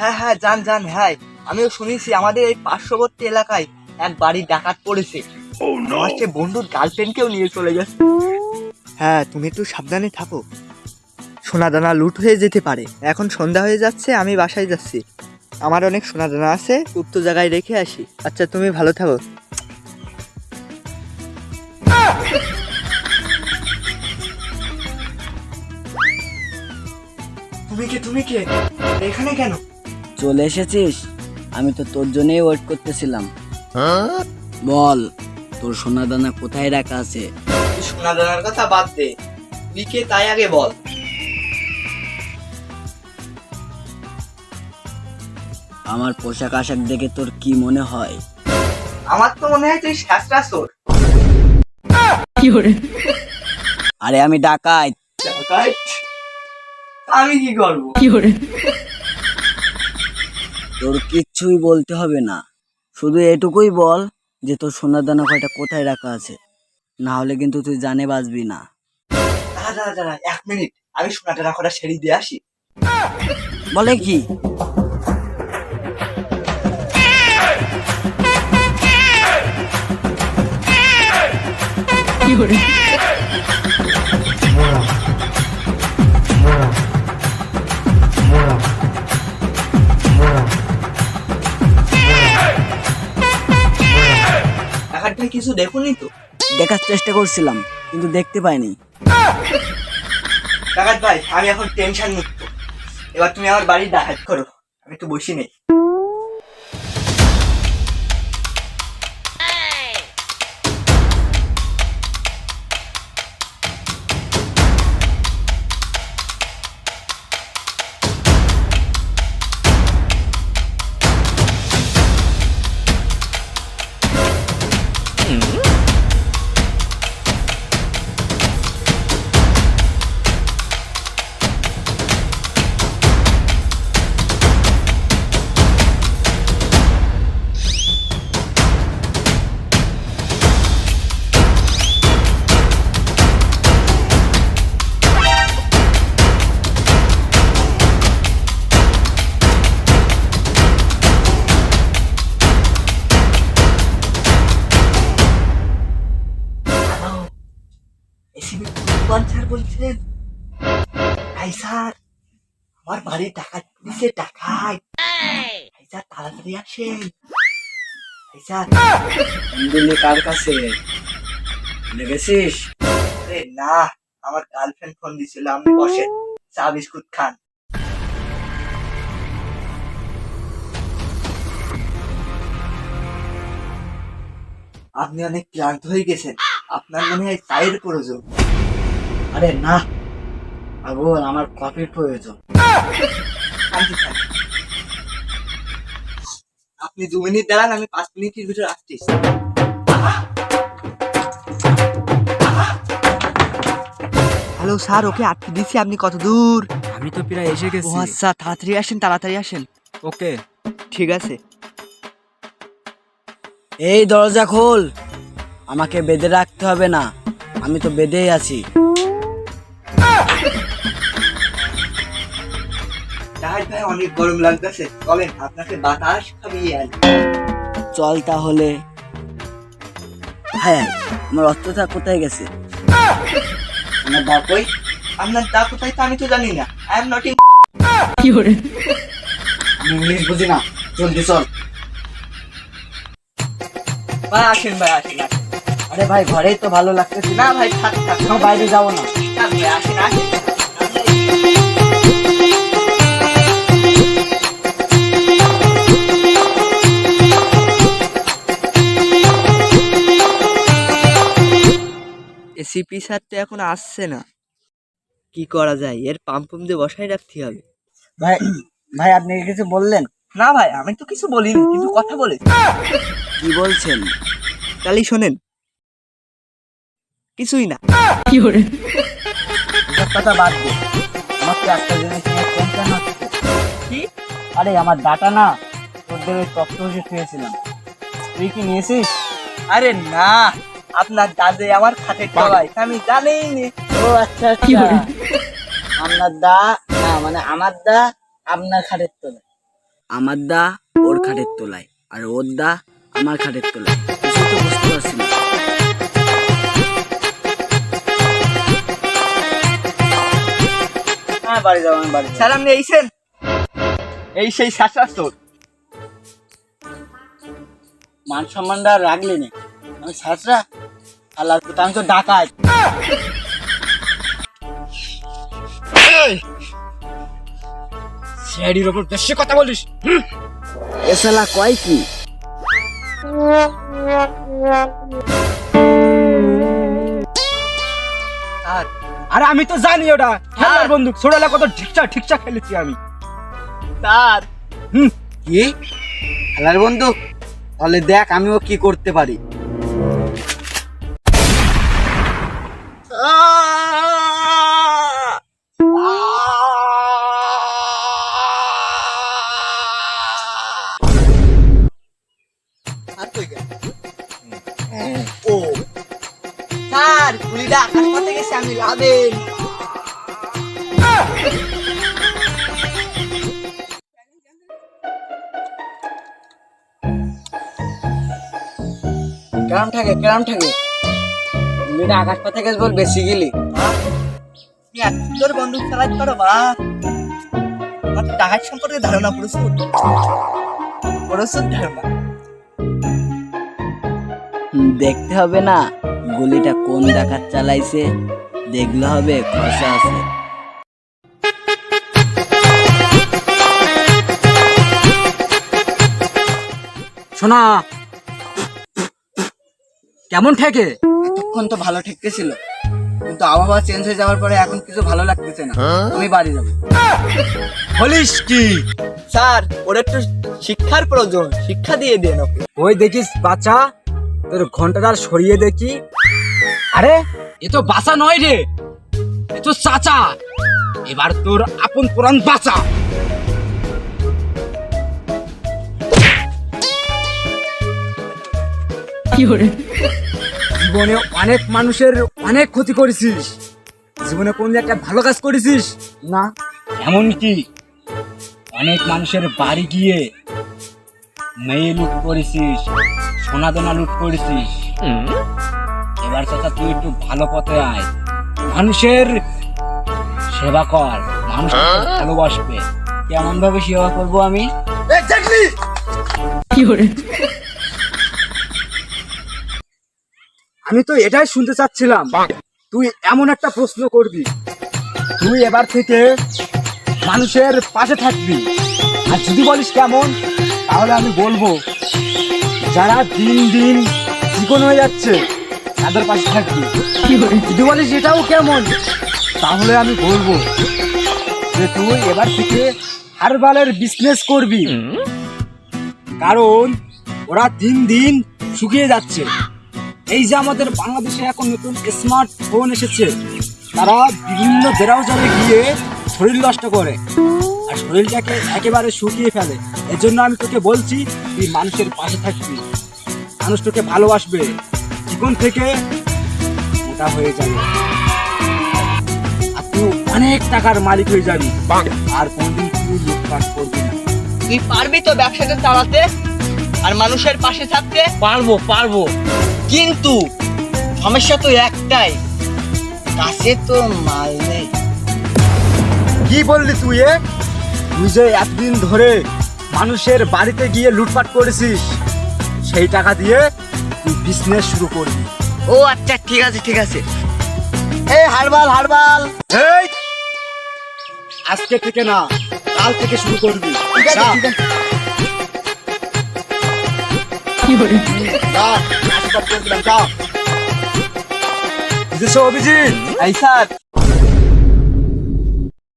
হ্যাঁ হ্যাঁ যান যান হ্যাঁ আমিও শুনেছি আমাদের এই পার্শ্ববর্তী এলাকায় এক বাড়ি ডাকাত পড়েছে। আমার সে বন্ধুর গার্লফ্রেন্ডকেও নিয়ে চলে গেছে। হ্যাঁ তুমি একটু সাবধানে থাকো। সোনা দানা লুট হয়ে যেতে পারে। এখন সন্ধ্যা হয়ে যাচ্ছে আমি বাসায় যাচ্ছি। আমার অনেক সোনা দানা আছে উক্ত জায়গায় রেখে আসি। আচ্ছা তুমি ভালো থাকো। তুমি কে তুমি কে? এখানে কেন? চলে এসেছিস? আমি তো তোর জন্যই ওয়েট করতেছিলাম। বল তোর সোনা দানা কোথায় রাখা আছে? সোনা দানার কথা বাদ দে। তুই কে তাই আগে বল। আমার পোশাক আশাক দেখে তোর কি মনে হয়? আমার তো মনে হয় তুই শাস্ত্রা সোর আরে আমি ডাকাই ডাকাই আমি কি করব? তোর কিচ্ছুই বলতে হবে না। শুধু এটুকুই বল যে তোর সোনার দানা কয়টা কোথায় রাখা আছে। না হলে কিন্তু তুই জানে বাঁচবি না। দাঁড়া দাঁড়া দাঁড়া এক মিনিট। আমি সোনা দানা কটা সেরি দিয়ে আসি? বলে কি? এখন তুই কিছু দেখুনি তো? দেখার চেষ্টা করছিলাম কিন্তু দেখতে পাইনি। কাকাত ভাই আমি এখন টেনশন মুক্ত এবার তুমি আমার বাড়ি ডাকাত করো আমি একটু বসি নেই। বলছেন স্যার আমার বাড়ি টাকা দিছে টাকায় স্যার তাড়াতাড়ি আসেন। স্যার কার কাছে? লেগেছিস আরে না আমার গার্লফ্রেন্ড ফোন দিছিল আপনি চা বিস্কুট খান। আপনি অনেক ক্লান্ত হয়ে গেছেন। আপনার মনে হয় চায়ের প্রয়োজন। আরে না পাগল আমার কফির প্রয়োজন। আপনি দু মিনিট দাঁড়ান আমি পাঁচ মিনিটের ভিতরে আসছি। হ্যালো স্যার ওকে আটকে দিছি আপনি কত দূর? আমি তো প্রায় এসে গেছি। আচ্ছা তাড়াতাড়ি আসেন তাড়াতাড়ি আসেন। ওকে। ঠিক আছে। এই দরজা খোল। আমাকে বেঁধে রাখতে হবে না। আমি তো বেঁধেই আছি। ভাই অনেক গরম লাগতেছে। চলেন আপনাকে বাতাস খাবিয়ে আনি। চল তাহলে। হ্যাঁ আমার অস্ত্রটা কোথায় গেছে? আমার দা কই? আপনার দা কোথায় তা আমি তো জানি না। আই এম নট আমি ইংলিশ বুঝি না। জলদি চল। ভাই আসেন ভাই আসেন আসেন। আরে ভাই ঘরেই তো ভালো লাগতেছে না। ভাই থাক থাক। বাইরে যাব না। থাক ভাই আসেন আসেন। এসিপি স্যার তো এখন আসছে না। কি করা যায়? এর পাম্প পাম্প দিয়ে বসাই রাখতে হবে। ভাই ভাই আপনি কি কিছু বললেন? না ভাই আমি তো কিছু বলিনি কিন্তু কথা বলে। কি বলছেন? তাহলেই শোনেন। কিছুই না। এসব কথা বাদ দে। আমার তো একটা জিনিস নিয়ে টেনশন হচ্ছে কি? আরে আমার ডাটা না তোর দেবে তপ্ত হয়ে শুয়েছিলাম তুই কি নিয়েছিস? আরে না। আপনার দাদে আমার খাতে খাওয়াই আমি জানেই নি ও আচ্ছা আচ্ছা। আপনার দা না মানে আমার দা আপনার খাটের তোলে আমার দা ওর খাটের তলায় আর ওর দা আমার খাটের তলায়। কিছু তো বুঝতে পারছি না। হ্যাঁ বাড়ি যাব আমি বাড়ি যাব। স্যার আপনি এইছেন এই সেই শাসা চোর। মান সম্মানটা আর রাখলি নে। আমি সাসরা আল্লাহ আমি তো ডাকাত। সিআইডির ওপর বেশি কথা বলিস এসালা কয় কি? আরে আমি তো জানি ওটা। খেলার বন্দুক ছোড়ালা কত ঠিকঠাক ঠিকঠাক খেলেছি আমি। তার? হুম। কি? খেলার বন্ধু তাহলে দেখ আমিও কি করতে পারি। লাভেন কেরাম থাকে কেরাম থাকে আকাশ পাতে গেছে বল বেশি গেলি। সুন্দর বন্দুক চালাতে পারো বা আমার তো সম্পর্কে ধারণা প্রচুর প্রচুর ধারণা। দেখতে হবে না গুলিটা কোন ডাকাত চালাইছে। দেখলে হবে খরচা আছে। শোনা কেমন ঠেকে? এতক্ষণ তো ভালো ঠেকতেছিল কিন্তু আবহাওয়া চেঞ্জ হয়ে যাওয়ার পরে এখন কিছু ভালো লাগতেছে না। আমি বাড়ি যাব। বলিস কি? স্যার ওর একটু শিক্ষার প্রয়োজন শিক্ষা দিয়ে দেন ওকে। ওই দেখিস বাচ্চা তোর ঘন্টাদার সরিয়ে দেখি। আরে এ তো বাসা নয় রে। এ তো চাচা। এবার তোর আপন পুরান বাঁচা জীবনে অনেক মানুষের অনেক ক্ষতি করেছিস। জীবনে কোন একটা ভালো কাজ করেছিস? না। এমনকি অনেক মানুষের বাড়ি গিয়ে মেয়ে লুট করেছিস সোনা দানা লুট করেছিস। এবার চাচা তুই একটু ভালো পথে আয়। মানুষের সেবা কর মানুষ তোকে ভালোবাসবে। কেমন ভাবে সেবা করব আমি? আমি তো এটাই শুনতে চাচ্ছিলাম। তুই এমন একটা প্রশ্ন করবি। তুই এবার থেকে মানুষের পাশে থাকবি। আর যদি বলিস কেমন তাহলে আমি বলব যারা দিন দিন চিকন হয়ে যাচ্ছে তাদের পাশে থাকবি যদি বলিস এটাও কেমন? তাহলে আমি বলব যে তুই এবার থেকে হারবালের বিজনেস করবি। কারণ ওরা দিন দিন শুকিয়ে যাচ্ছে। এই যে আমাদের বাংলাদেশে এখন নতুন স্মার্টফোন এসেছে, তারা বিভিন্ন ব্রাউজারে গিয়ে শরীর নষ্ট করে আর শরীরটাকে একেবারে শুকিয়ে ফেলে। এর জন্য আমি তোকে বলছি, তুই মানুষের পাশে থাকবি। মানুষ তোকে ভালোবাসবে। জীবন থেকে মোটা হয়ে যাবে। আর তুই অনেক টাকার মালিক হয়ে যাবি। আর কোনদিন তুই লুটপাট করবি না। তুই পারবি তো ব্যবসাটা চালাতে আর মানুষের পাশে থাকতে? পারব পারব। কিন্তু সমস্যা তো একটাই কাছে তো মাল নেই। কি বললি তুই এ? তুই যে এতদিন ধরে মানুষের বাড়িতে গিয়ে লুটপাট করেছিস সেই টাকা দিয়ে বিজনেস শুরু করবি ও আচ্ছা ঠিক আছে ঠিক আছে। এই হারবাল হারবাল। এই! আজকে থেকে না কাল থেকে শুরু করবি। ঠিক আছে যা, ঠিক আছে। করতে দিলাম, যা। অভিজিৎ? এই স্যার।